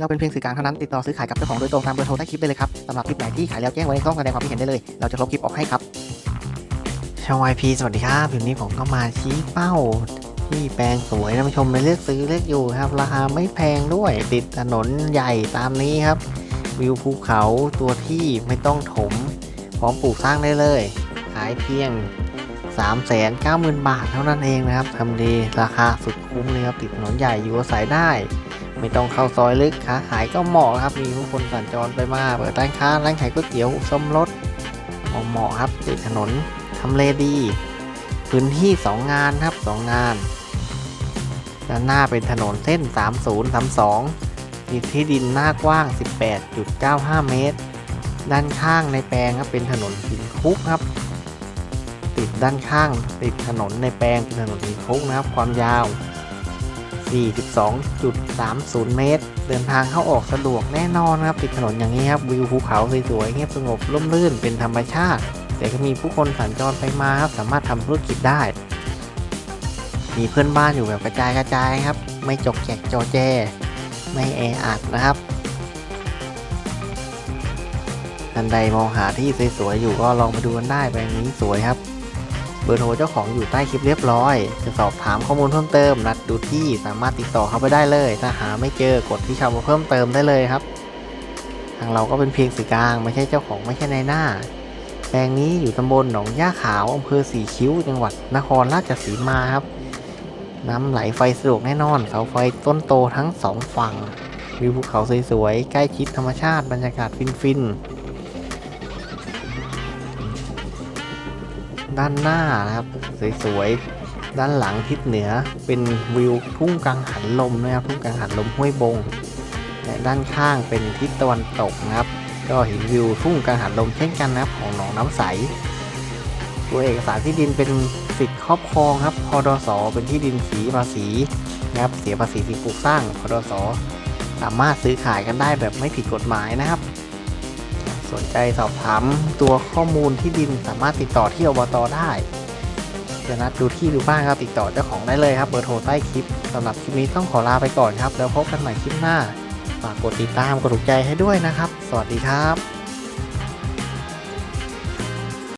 เราเป็นเพียงสื่อกลางเท่านั้นติดต่อซื้อขายกับเจ้าของโดยตรงตามเบอร์โทรใต้คลิปได้เลยครับสำหรับคลิปไหนที่ขายแล้วแจ้งไว้ในช่องแสดงความคิดเห็นได้เลย เราจะลบคลิปออกให้ครับช่อง YP สวัสดีครับวันนี้ผมก็มาชี้เป้า ที่แปลงสวยท่านผู้ชมไปเลือกซื้อเลือกอยู่ครับ ราคาไม่แพงด้วยติดถนนใหญ่ตามนี้ครับ วิวภูเขาตัวที่ไม่ต้องถม พร้อมปลูกสร้างได้เลย ขายเพียง 390,000 บาทเท่านั้นเองนะครับทำดีราคาสุดคุ้มเลยครับติดถนนใหญ่อยู่อาศัยได้ ไม่ต้องเข้าซอยลึกค้าขายก็เหมาะครับ มีผู้คนสัญจรไปมาเปิดร้านค้าร้านขายก๋วยเตี๋ยวซ่อมรถเหมาะครับติดถนนทำเลดี พื้นที่2งานครับ2งานด้านหน้าเป็นถนนเส้น 3032มีที่ดินหน้ากว้าง 18.95 เมตร ด้านข้างในแปลงครับเป็นถนนหินคุกครับติดด้านข้างติดถนนในแปลงเป็นถนนหินคุกนะครับ ความยาว 42.30 เมตร เดินทางเข้าออกสะดวกแน่นอนครับติดถนนอย่างนี้ครับวิวภูเขาสวยๆเงียบสงบร่มรื่นเป็นธรรมชาติ แต่ก็มีผู้คนสัญจรไปมาครับสามารถทำธุรกิจได้ มีเพื่อนบ้านอยู่แบบกระจายกระจายครับ ไม่จกแจกจอแจ ไม่แออัดนะครับท่านใดมองหาที่สวยๆอยู่ก็ลองมาดูกันได้แปลงนี้สวยครับ เบอร์โทรเจ้าของอยู่ใต้คลิปเรียบร้อย จะสอบถามข้อมูลเพิ่มเติม นัดดูที่สามารถติดต่อเขาไปได้เลย ถ้าหาไม่เจอกดที่คำว่าเพิ่มเติมได้เลยครับ ทางเราก็เป็นเพียงสื่อกลางไม่ใช่เจ้าของไม่ใช่นายหน้า แปลงนี้อยู่ตำบลหนองย่าขาวอำเภอสีคิ้ว จังหวัดนครราชสีมาครับ น้ำไหลไฟสะดวกแน่นอนเสาไฟต้นโตทั้งสองฝั่งวิวภูเขาสวยๆใกล้ชิดธรรมชาติบรรยากาศฟินๆ ด้านหน้านะครับ สวยๆ ด้านหลังทิศเหนือเป็นวิวทุ่งกังหันลมนะครับทุ่งกังหันลมห้วยบง และด้านข้างเป็นทิศตะวันตกนะครับ ก็เห็นวิวทุ่งกังหันลมเช่นกันนะครับของหนองน้ำใสตัวเอกสารที่ดินเป็นสิทธิครอบครองครับ พดส เป็นที่ดินสีภาษีนะครับ เสียภาษีสิ่งปลูกสร้าง พดส สามารถซื้อขายกันได้แบบไม่ผิดกฎหมายนะครับ สนใจสอบถามตัวข้อมูลที่ดินสามารถติดต่อที่อบตได้จะนัดดูที่ดูบ้านครับติดต่อเจ้าของได้เลยครับเบอร์โทรใต้คลิปสำหรับคลิปนี้ต้องขอลาไปก่อนครับ แล้วพบกันใหม่คลิปหน้าฝากกดติดตามกดถูกใจให้ด้วยนะครับ สวัสดีครับ